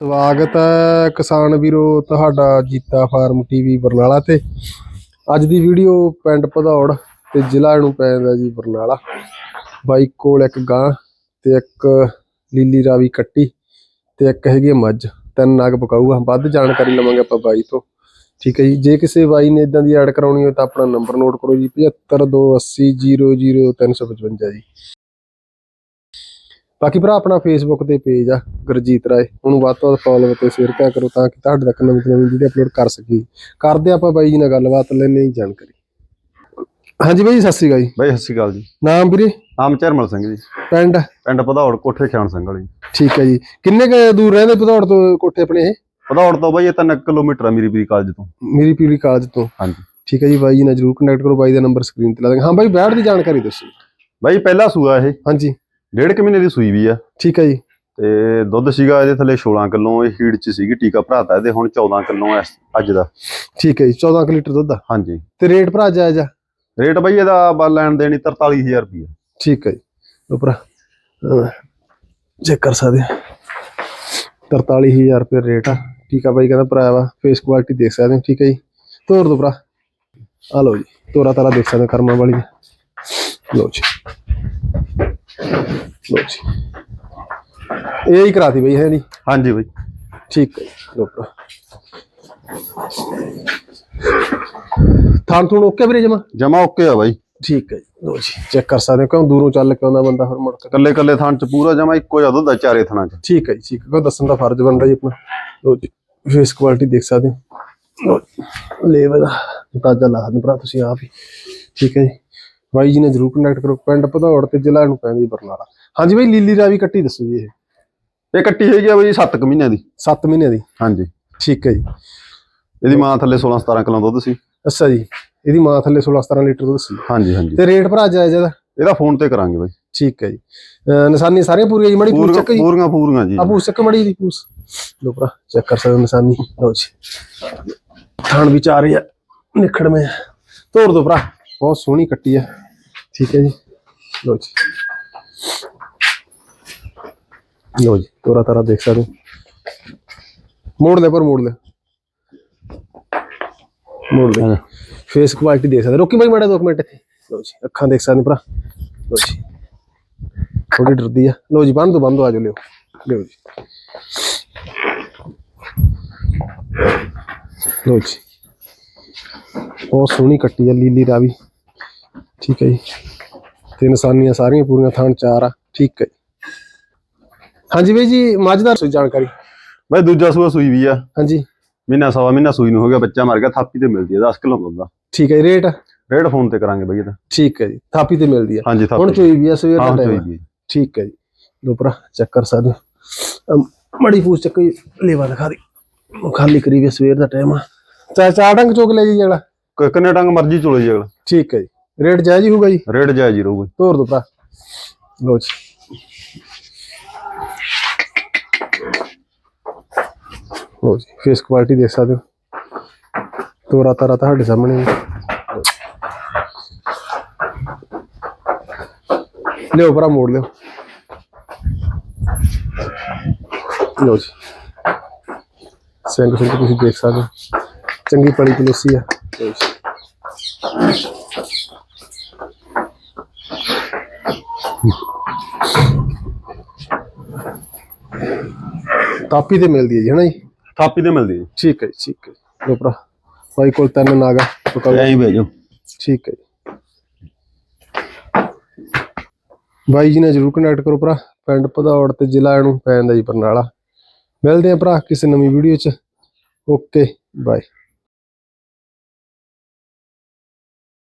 ਸਵਾਗਤ ਹੈ ਕਿਸਾਨ ਵੀਰੋ, ਤੁਹਾਡਾ ਜੀਤਾ ਫਾਰਮ ਟੀਵੀ ਬਰਨਾਲਾ ਤੇ। ਅੱਜ ਦੀ ਵੀਡੀਓ ਪਿੰਡ ਭਦੌੜ ਤੇ ਜ਼ਿਲ੍ਹਾ ਨੂੰ ਪੈ ਜੀ ਬਰਨਾਲਾ। ਬਾਈ ਕੋਲ ਇੱਕ ਗਾਂ ਤੇ ਇੱਕ ਲੀਲੀ ਰਾਵੀ ਕੱਟੀ ਤੇ ਇੱਕ ਹੈਗੀ ਮੱਝ। ਤਿੰਨ ਨਗ ਪਕਾਊਗਾ। ਵੱਧ ਜਾਣਕਾਰੀ ਲਵਾਂਗੇ ਆਪਾਂ ਬਾਈ ਤੋਂ। ਠੀਕ ਹੈ ਜੀ। ਜੇ ਕਿਸੇ ਬਾਈ ਨੇ ਇਦਾਂ ਦੀ ਐਡ ਕਰਾਉਣੀ ਹੋਵੇ ਤਾਂ ਆਪਣਾ ਨੰਬਰ ਨੋਟ ਕਰੋ ਜੀ 7528000355 ਜੀ। ਬਾਕੀ ਭਰਾ ਆਪਣਾ ਫੇਸਬੁੱਕ ਤੇ ਪੇਜ ਆ ਗੁਰਜੀਤ ਰਾਏ। ਉਹਨੂੰ ਵੱਧ ਤੋਂ ਵੱਧ ਫੋਲੋ ਤੇ ਸ਼ੇਅਰ ਕਿਆ ਕਰੋ ਤਾਂ ਕਿ ਤੁਹਾਡੇ ਤੱਕ ਨਵੀਂ ਨਵੀਂ ਵੀਡੀਓ ਅਪਲੋਡ ਕਰ ਸਕੀਏ। ਕਰਦੇ ਆਪਾਂ ਬਾਈ ਜੀ ਨਾਲ ਗੱਲਬਾਤ ਲੈਣੇ ਹੀ ਜਾਣਕਾਰੀ। ਹਾਂਜੀ ਬਾਈ ਜੀ, ਸਤਿ ਸ੍ਰੀ ਅਕਾਲ ਜੀ। ਬਾਈ ਸਤਿ ਸ਼੍ਰੀ ਅਕਾਲ ਜੀ। ਨਾਮ ਵੀਰੇ? ਨਾਮ ਚਰਮਲ ਸਿੰਘ ਜੀ। ਪਿੰਡ? ਪਿੰਡ ਭਦੌੜ ਕੋਠੇ ਖਿਆਣ ਸਿੰਘ ਵਾਲੀ। ਠੀਕ ਹੈ ਜੀ। ਕਿੰਨੇ ਕੁ ਦੂਰ ਰਹਿੰਦੇ ਭਦੌੜ ਤੋਂ ਕੋਠੇ ਆਪਣੇ ਇਹ? ਭਦੌੜ ਤੋਂ ਬਾਈ ਇਹ 3 ਕਿਲੋਮੀਟਰ ਆ ਮੇਰੀ ਵੀਰੀ ਕਾਲਜ ਤੋਂ। ਮੇਰੀ ਪੀਲੀ ਕਾਲਜ ਤੋਂ। ਹਾਂਜੀ। ਠੀਕ ਹੈ ਜੀ ਬਾਈ ਜੀ ਨਾਲ ਜਰੂਰ ਕਨੈਕਟ ਕਰੋ ਬਾਈ ਦਾ ਨੰਬਰ ਸਕਰੀਨ ਤੇ ਲਾ ਦਾਂਗੇ ਹਾਂ ਬਾਈ ਬੈਠ ਦੀ ਜਾਣਕਾਰੀ ਦੱਸੋ। ਬਾਈ ਪਹਿਲਾ ਸੂਆ ਇਹ। ਹਾਂਜੀ। ਡੇਢ ਕੁ ਮਹੀਨੇ ਦੀ ਸੂਈ ਵੀ ਆ। ਠੀਕ ਹੈ ਜੀ। ਤੇ ਦੁੱਧ ਸੀਗਾ ਇਹਦੇ ਥੱਲੇ 16 ਕਿਲੋ ਇਹ ਹੀੜ ਚ ਸੀਗੀ ਟੀਕਾ ਭਰਾਤਾ ਇਹਦੇ ਹੁਣ 14 ਕਿਲੋ ਐ ਅੱਜ ਦਾ। ਠੀਕ ਹੈ ਜੀ 14 ਕੁ ਲੀਟਰ ਦੁੱਧ ਆ। ਹਾਂਜੀ। ਤੇ ਰੇਟ ਭਰਾ ਜਾਇਜ਼ ਆ? ਰੇਟ ਬਾਈ ਇਹਦਾ ਬਾ ਲੈਣ ਦੇਣੀ 43000 ਰੁਪਏ ਠੀਕ ਹੈ ਜੀ। ਭਰਾ ਚੈੱਕ ਕਰ ਸਕਦੇ ਆ। 43000 ਰੁਪਏ ਰੇਟ ਆ। ਠੀਕ ਆ ਬਾਈ ਕਹਿੰਦਾ ਭਰਾ ਵਾ ਫੇਸ ਕੁਆਲਿਟੀ ਦੇਖ ਸਕਦੇ ਹੋ ਠੀਕ ਹੈ ਜੀ। ਤੋਰ ਦੋ ਭਰਾ। ਆ ਲਓ ਜੀ ਤੋਰਾ ਤਾਰਾ ਦੇਖ ਸਕਦੇ ਕਰਮਾਂ ਵਾਲੀ। ਲਓ ਜੀ। ਜੀ। ਇਹ ਹੀ ਕਰਾਤੀ ਬਈ ਹੈ ਜੀ ਹਾਂਜੀ ਬਾਈ। ਠੀਕ ਹੈ ਭਰਾ। ਥਾਂ ਥੂਣ ਓਕੇ ਵੀਰੇ ਜਮਾ? ਜਮਾ ਓਕੇ ਆ ਬਾਈ। ਠੀਕ ਹੈ ਲਓ ਜੀ ਚੈੱਕ ਕਰ ਸਕਦੇ ਹੋ ਕਿਉਂ ਦੂਰੋਂ ਚੱਲ ਕੇ ਆਉਂਦਾ ਬੰਦਾ ਫਿਰ ਮੁੜ ਕੇ। ਕੱਲੇ ਕੱਲੇ ਥਣ ਚ ਪੂਰਾ ਜਮਾ ਇੱਕੋ ਜਿਹਾ ਦੁੱਧ ਆ ਚਾਰੇ ਥਣਾਂ ਚ। ਠੀਕ ਹੈ ਜੀ ਠੀਕ ਹੈ ਕੋਈ ਦੱਸਣ ਦਾ ਫਰਜ਼ ਬਣਦਾ ਜੀ ਆਪਣਾ। ਲਓ ਜੀ ਫੇਸ ਕੁਆਲਿਟੀ ਦੇਖ ਸਕਦੇ ਹੋ। ਲਓ ਜੀ, ਲੇਵ ਦਾ ਤਾਜ਼ਾ ਲਾ ਦਿੰਦੇ ਭਰਾ ਤੁਸੀਂ ਆਪ ਹੀ। ਠੀਕ ਹੈ ਜੀ। ਬਾਈ ਜੀ ਨੇ ਜਰੂਰ ਕੰਟੈਕਟ ਕਰੋ ਪਿੰਡ ਭਦੌੜ ਤੇ ਜ਼ਿਲ੍ਹਾ ਨੂੰ ਪੈਂਦਾ ਜੀ ਬਰਨਾਲਾ। ਹਾਂਜੀ ਬਾਈ ਲੀਲੀ ਰਾਵੀ ਕੱਟੀ ਦੱਸੋ ਜੀ ਇਹ। ਇਹ ਕੱਟੀ ਹੈਗੀ ਆ ਬਾਈ 7 ਮਹੀਨਿਆਂ ਦੀ। 7 ਮਹੀਨੇ ਦੀ? ਹਾਂਜੀ। ਠੀਕ ਹੈ ਜੀ। ਇਹਦੀ ਮਾਂ ਥੱਲੇ 16 17 ਕਿਲੋ ਦੁੱਧ ਸੀ। ਅੱਛਾ ਜੀ ਇਹਦੀ ਮਾਂ ਥੱਲੇ 16 17 ਲੀਟਰ ਦੁੱਧ ਸੀ। ਹਾਂਜੀ ਹਾਂਜੀ। ਤੇ ਰੇਟ ਭਰਾ ਜਾਇਜ਼ ਇਹਦਾ? ਇਹਦਾ ਫੋਨ ਤੇ ਕਰਾਂਗੇ ਬਾਈ। ਠੀਕ ਹੈ ਜੀ। ਨਿਸ਼ਾਨੀ ਸਾਰੀਆਂ ਪੂਰੀਆਂ ਜੀ ਮੜੀ ਪੂਰੀਆਂ ਚੱਕ ਜੀ। ਪੂਰੀਆਂ ਪੂਰੀਆਂ ਜੀ। ਆ ਪੂਛ ਚੱਕ ਮੜੀ ਦੀ ਪੂਛ ਲੋ ਭਰਾ ਚੈੱਕ ਕਰ ਸਕਦੇ ਹੋ ਨਿਸ਼ਾਨੀ। ਲਓ ਜੀ। ਥਾਣ ਵੀ ਚਾਰ ਆ। ਨਿਖੜ ਮੇ ਤੋੜ ਦੋ ਭਰਾ। ਬਹੁਤ ਸੋਹਣੀ ਕੱਟੀ ਆ। ਠੀਕ ਹੈ ਜੀ। ਲਓ ਜੀ। ਲਓ ਜੀ ਤੋਰਾ ਤਾਰਾ ਦੇਖ ਸਕਦੇ। ਮੋੜ ਲੈ ਪਰ ਮੋੜ ਲੈ। ਮੋੜ ਲੈ। ਫੇਸ ਕੁਆਲਿਟੀ ਦੇਖ ਸਕਦੇ ਰੋਕੀ ਬਾਈ ਮਾੜਾ ਦੋ ਕੁ ਮਿੰਟ ਇੱਥੇ। ਲਓ ਜੀ ਅੱਖਾਂ ਦੇਖ ਸਕਦੇ ਭਰਾ। ਲਓ ਜੀ। ਥੋੜੀ ਡਰਦੀ ਆ। ਲਓ ਜੀ ਬੰਦ ਦੋ ਬੰਦ ਆ ਜਾਓ ਲਿਓ। ਲਿਓ ਜੀ। ਲਓ ਜੀ। ਬਹੁਤ ਸੋਹਣੀ ਕੱਟੀ ਆ ਲੀਲੀ ਰਾਵੀ। ਠੀਕ ਹੈ ਜੀ। ਤੇ ਨਿਸ਼ਾਨੀਆਂ ਸਾਰੀਆਂ ਪੂਰੀਆਂ ਥਾਣ ਚਾਰ ਆ। ਠੀਕ ਹੈ। ਹਾਂਜੀ ਬਈ ਜੀ ਮੱਝ ਦਾ ਦੱਸੋ ਜਾਣਕਾਰੀ। ਬਾਈ ਦੂਜਾ ਸੂਆ ਸੂਈ ਵੀ ਆ। ਹਾਂਜੀ। ਮਹੀਨਾ ਸਵਾ ਮਹੀਨਾ ਸੂਈ ਨੂੰ ਹੋ ਗਿਆ ਬੱਚਾ ਮਰ ਗਿਆ ਥਾਪੀ ਤੇ ਮਿਲਦੀ ਹੈ 10 ਕਿਲੋ ਦਾ। ਠੀਕ ਹੈ ਰੇਟ? ਰੇਟ ਫੋਨ ਤੇ ਕਰਾਂਗੇ ਬਾਈ ਇਹਦਾ ਠੀਕ ਹੈ ਜੀ ਥਾਪੀ ਤੇ ਮਿਲਦੀ ਆ। ਹਾਂਜੀ ਹੁਣ ਚੋਈ ਵੀ ਆ ਸਵੇਰ ਦਾ ਟਾਈਮ ਠੀਕ ਹੈ ਜੀ। ਲੋ ਭਰਾ ਚੈੱਕ ਕਰ ਸਕਦੇ ਹੋ। ਅਮ ਮੜੀ ਪੂਛ ਚੱਕ ਲੇਵਾ ਦਿਖਾ ਦੇ। ਖਾਲੀ ਕਰੀ ਵੀ ਸਵੇਰ ਦਾ ਟਾਈਮ ਆ। ਚਾ ਚਾਰ ਡੰਗ ਚੋਕ ਲੈ ਜੀ ਜਿਹੜਾ ਕਿੰਨੇ ਟੰਗ ਮਰਜ਼ੀ ਚਲੋ ਜੀ ਅਗਲਾ। ਠੀਕ ਹੈ ਜੀ। ਰੇਟ ਜਾਇਜ਼ ਹੀ ਹੋਊਗਾ ਜੀ? ਰੇਟ ਜਾਇਜ਼ ਹੀ ਰਹੂਗਾ ਤੋਰ ਦੋ ਭਰਾ। ਲੋ ਜੀ। ਲੋ ਜੀ ਫੇਸ ਕੁਆਲਿਟੀ ਦੇਖ ਸਕਦੇ ਹੋ। ਤੋਰਾ ਤਾਰਾ ਤੁਹਾਡੇ ਸਾਹਮਣੇ ਹੀ। ਲਿਓ ਭਰਾ ਮੋੜ ਲਿਓ। ਲੋ ਜੀ। ਸਿੰਘ ਸਿੰਘ ਤੁਸੀਂ ਦੇਖ ਸਕਦੇ ਹੋ। ਚੰਗੀ ਪੜੀ ਪਲੋਸੀ ਆ। ਲਓ ਜੀ ਕਾਪੀ ਤੇ ਮਿਲਦੀ ਹੈ ਜੀ ਹਨਾ ਜੀ? ਥਾਪੀ ਤੇ ਮਿਲਦੀ ਹੈ ਠੀਕ ਹੈ ਜੀ ਠੀਕ ਹੈ ਜੀ। ਲਓ ਭਰਾ ਭਾਈ ਕੋਲ ਤਿੰਨ ਨਾਗਾ ਪਕਾਓ ਐਂ ਭੇਜੋ ਠੀਕ ਹੈ ਜੀ। ਬਾਈ ਜੀ ਨਾਲ ਜਰੂਰ ਕਨੈਕਟ ਕਰੋ ਭਰਾ ਪਿੰਡ ਭਦੌੜ ਤੇ ਜ਼ਿਲ੍ਹਾ ਨੂੰ ਪੈਂਦਾ ਜੀ ਬਰਨਾਲਾ। ਮਿਲਦੇ ਆ ਭਰਾ ਕਿਸੇ ਨਵੀਂ ਵੀਡੀਓ 'ਚ। Okay bye